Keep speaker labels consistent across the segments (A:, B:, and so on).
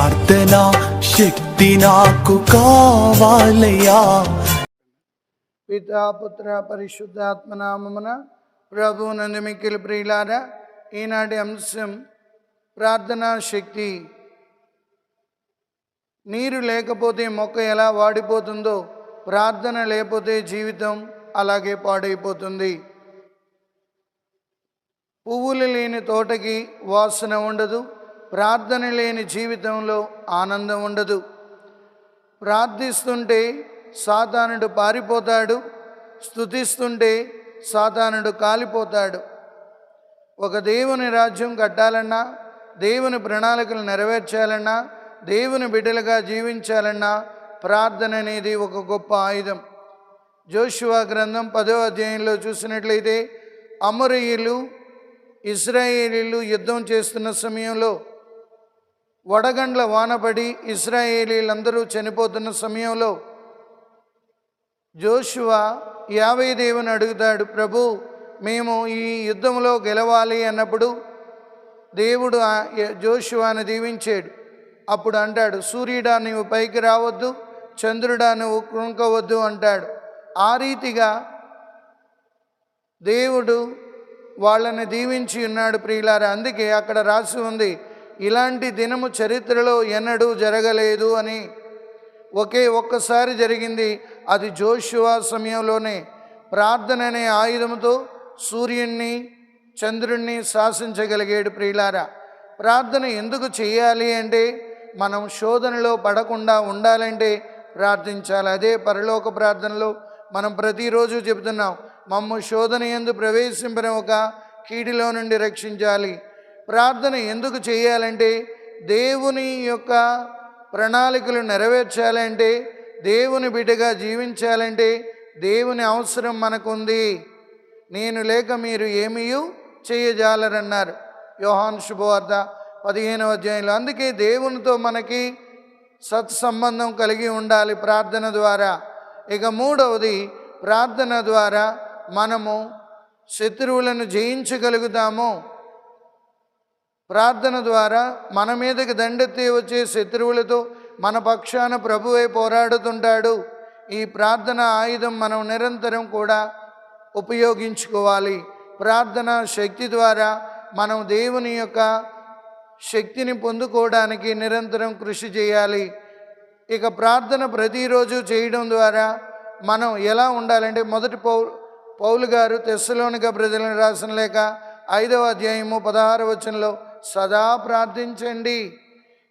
A: ప్రార్థన శక్తి నాకు కావాలయా
B: పితాపుత్ర పుత్ర పరిశుద్ధాత్మ ప్రభు నంది మిక్కిలి ప్రియులారా ఈనాటి అంశం ప్రార్థనా శక్తి. నీరు లేకపోతే మొక్క ఎలా వాడిపోతుందో ప్రార్థన లేకపోతే జీవితం అలాగే పాడైపోతుంది. పువ్వులు లేని తోటకి వాసన ఉండదు ప్రార్థన లేని జీవితంలో ఆనందం ఉండదు. ప్రార్థిస్తుంటే సాతానుడు పారిపోతాడు. స్తుతిస్తుంటే సాతానుడు కాలిపోతాడు. ఒక దేవుని రాజ్యం కట్టాలన్నా దేవుని ప్రణాళికలు నెరవేర్చాలన్నా దేవుని బిడ్డలుగా జీవించాలన్నా ప్రార్థన అనేది ఒక గొప్ప ఆయుధం. జోషువా గ్రంథం పదో అధ్యాయంలో చూసినట్లయితే అమరయ్యులు ఇజ్రాయేలీలు యుద్ధం చేస్తున్న సమయంలో వడగండ్ల వానపడి ఇస్రాయేలీలందరూ చనిపోతున్న సమయంలో జోషువా యాభై దేవుని అడుగుతాడు ప్రభు మేము ఈ యుద్ధంలో గెలవాలి అన్నప్పుడు దేవుడు జోషువాను దీవించాడు. అప్పుడు అంటాడు సూర్యుడా నువ్వు పైకి రావద్దు చంద్రుడా నువ్వు కృంకవద్దు అంటాడు. ఆ రీతిగా దేవుడు వాళ్ళని దీవించి ఉన్నాడు ప్రియులారా. అందుకే అక్కడ రాసి ఉంది ఇలాంటి దినము చరిత్రలో ఎన్నడూ జరగలేదు అని ఒకే ఒక్కసారి జరిగింది. అది జోషువా సమయంలోనే. ప్రార్థన అనే ఆయుధంతో సూర్యుణ్ణి చంద్రుణ్ణి శాసించగలిగాడు ప్రియులారా. ప్రార్థన ఎందుకు చేయాలి అంటే మనం శోధనలో పడకుండా ఉండాలంటే ప్రార్థించాలి. అదే పరలోక ప్రార్థనలో మనం ప్రతిరోజు చెబుతున్నాం. మమ్మ శోధన ఎందు ప్రవేశింపిన ఒక కీడిలో నుండి రక్షించాలి. ప్రార్థన ఎందుకు చేయాలంటే దేవుని యొక్క ప్రణాళికలు నెరవేర్చాలంటే దేవుని బిడ్డగా జీవించాలంటే దేవుని అవసరం మనకుంది. నేను లేక మీరు ఏమీ చేయజాలరన్నారు. యోహాన్ శుభవార్త పదిహేనవ అధ్యాయంలో అందుకే దేవునితో మనకి సత్సంబంధం కలిగి ఉండాలి ప్రార్థన ద్వారా. ఇక మూడవది ప్రార్థన ద్వారా మనము శత్రువులను జయించగలుగుతాము. ప్రార్థన ద్వారా మన మీదకి దండెత్తి వచ్చే శత్రువులతో మన పక్షాన ప్రభువే పోరాడుతుంటాడు. ఈ ప్రార్థన ఆయుధం మనం నిరంతరం కూడా ఉపయోగించుకోవాలి. ప్రార్థన శక్తి ద్వారా మనం దేవుని యొక్క శక్తిని పొందుకోవడానికి నిరంతరం కృషి చేయాలి. ఇక ప్రార్థన ప్రతిరోజు చేయడం ద్వారా మనం ఎలా ఉండాలంటే మొదటి పౌ పౌలు గారు తెస్సలోనిక ప్రజలను రాసిన లేక ఐదవ అధ్యాయము పదహారు వచనంలో సదా ప్రార్థించండి.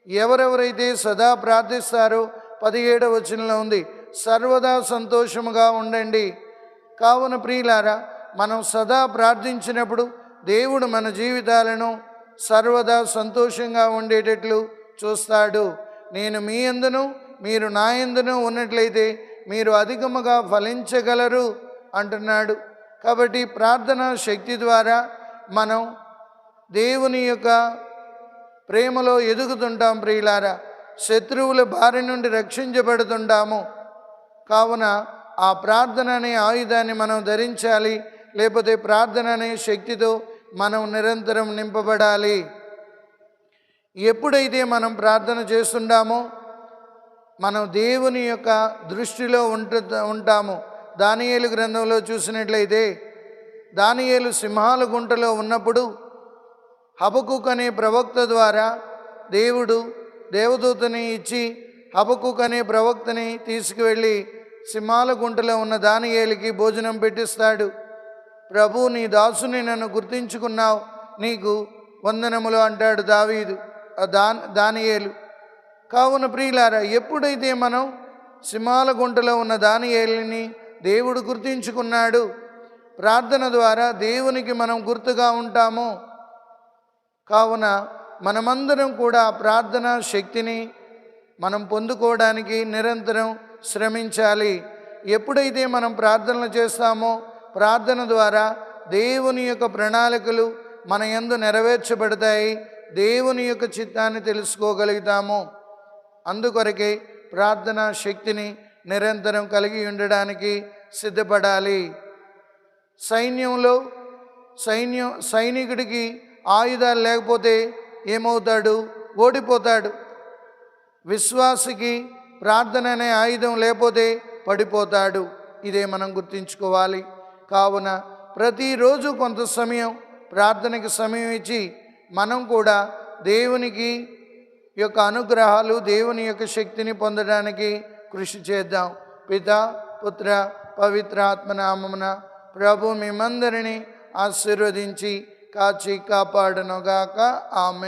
B: ఎవరెవరైతే సదా ప్రార్థిస్తారో పదిహేడవ వచనంలో ఉంది సర్వదా సంతోషముగా ఉండండి. కావున ప్రియులారా మనం సదా ప్రార్థించినప్పుడు దేవుడు మన జీవితాలను సర్వదా సంతోషంగా ఉండేటట్లు చూస్తాడు. నేను మీ ఎందును మీరు నా ఎందును ఉన్నట్లయితే మీరు అధికముగా ఫలించగలరు అంటున్నాడు. కాబట్టి ప్రార్థన శక్తి ద్వారా మనం దేవుని యొక్క ప్రేమలో ఎదుగుతుంటాం ప్రియులారా. శత్రువుల బారి నుండి రక్షించబడుతుంటాము. కావున ఆ ప్రార్థన అనే ఆయుధాన్ని మనం ధరించాలి. లేకపోతే ప్రార్థన అనే శక్తితో మనం నిరంతరం నింపబడాలి. ఎప్పుడైతే మనం ప్రార్థన చేస్తుంటామో మనం దేవుని యొక్క దృష్టిలో ఉంటు ఉంటాము. దానియేలు గ్రంథంలో చూసినట్లయితే దానియేలు సింహాల గుంటలో ఉన్నప్పుడు హబకుక్ అనే ప్రవక్త ద్వారా దేవుడు దేవదూతని ఇచ్చి హబకుక్ అనే ప్రవక్తని తీసుకువెళ్ళి సింహాల గుంటలో ఉన్న దానియేలికి భోజనం పెట్టిస్తాడు. ప్రభు నీ దాసుని నన్ను గుర్తించుకున్నావు. నీకు వందనములు అంటాడు దావీదు ఆ దాన్ దానియేలు. కావున ప్రియులారా ఎప్పుడైతే మనం సింహాల గుంటలో ఉన్న దానియేలిని దేవుడు గుర్తించుకున్నాడు ప్రార్థన ద్వారా దేవునికి మనం గుర్తుగా ఉంటామో. కావున మనమందరం కూడా ప్రార్థన శక్తిని మనం పొందుకోవడానికి నిరంతరం శ్రమించాలి. ఎప్పుడైతే మనం ప్రార్థనలు చేస్తామో ప్రార్థన ద్వారా దేవుని యొక్క ప్రణాళికలు మన ఎందు నెరవేర్చబడతాయి. దేవుని యొక్క చిత్తాన్ని తెలుసుకోగలుగుతాము. అందుకొరకే ప్రార్థన శక్తిని నిరంతరం కలిగి ఉండడానికి సిద్ధపడాలి. సైన్యంలో సైన్యం సైనికుడికి ఆయుధాలు లేకపోతే ఏమవుతాడు? ఓడిపోతాడు. విశ్వాసికి ప్రార్థన అనే ఆయుధం లేకపోతే పడిపోతాడు. ఇదే మనం గుర్తుంచుకోవాలి. కావున ప్రతిరోజు కొంత సమయం ప్రార్థనకి సమయం ఇచ్చి మనం కూడా దేవునికి యొక్క అనుగ్రహాలు దేవుని యొక్క శక్తిని పొందడానికి కృషి చేద్దాం. పిత పుత్ర పవిత్ర ఆత్మనామమున ప్రభు మిమ్మందరినీ ఆశీర్వదించి కాచి కాపాడనుగాక ఆమె